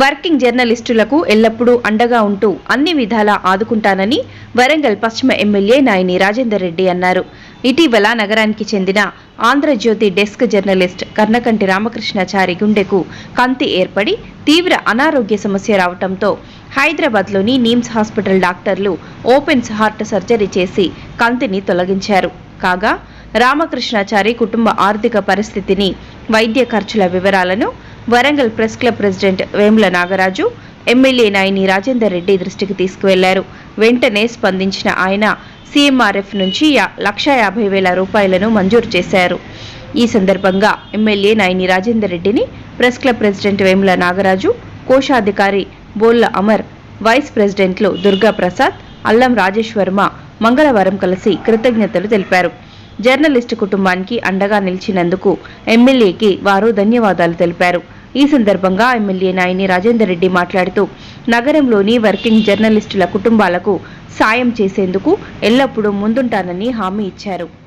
Working జర్నలిస్టులకు ఎల్లప్పుడూ అండగా ఉంటూ అన్ని విధాలా ఆదుకుంటానని వరంగల్ పశ్చిమ ఎమ్మెల్యే నాయని రాజేందర్ రెడ్డి అన్నారు. ఇటీవల నగరానికి చెందిన ఆంధ్రజ్యోతి డెస్క్ జర్నలిస్ట్ కర్ణకంటి రామకృష్ణాచారి గుండెకు కంతి ఏర్పడి తీవ్ర అనారోగ్య సమస్య రావడంతో హైదరాబాద్లోని నీమ్స్ హాస్పిటల్ డాక్టర్లు ఓపెన్ హార్ట్ సర్జరీ చేసి కంతిని తొలగించారు. కాగా రామకృష్ణాచారి కుటుంబ ఆర్థిక పరిస్థితిని వైద్య ఖర్చుల వివరాలను Warangal press club president Vemula Nagaraju MLA Nayani Rajender Reddy దృష్టికి తీసుకువెళ్ళారు. వెంటనే స్పందించిన ఆయన సీఎంఆర్ఎఫ్ నుంచి లక్షా యాభై వేల రూపాయలను మంజూరు చేశారు. ఈ సందర్భంగా ఎమ్మెల్యే నాయని రాజేందర్ రెడ్డిని press club president Vemula Nagaraju కోశాధికారి బోల్ల అమర్ వైస్ ప్రెసిడెంట్లు దుర్గా ప్రసాద్ అల్లం రాజేష్ వర్మ మంగళవారం కలిసి కృతజ్ఞతలు తెలిపారు. జర్నలిస్టు కుటుంబానికి అండగా నిలిచినందుకు ఎమ్మెల్యేకి వారు ధన్యవాదాలు తెలిపారు. ఈ సందర్భంగా ఎమ్మెల్యే నాయని రాజేందర్ రెడ్డి మాట్లాడుతూ నగరంలోని వర్కింగ్ జర్నలిస్టుల కుటుంబాలకు సాయం చేసేందుకు ఎల్లప్పుడూ ముందుంటానని హామీ ఇచ్చారు.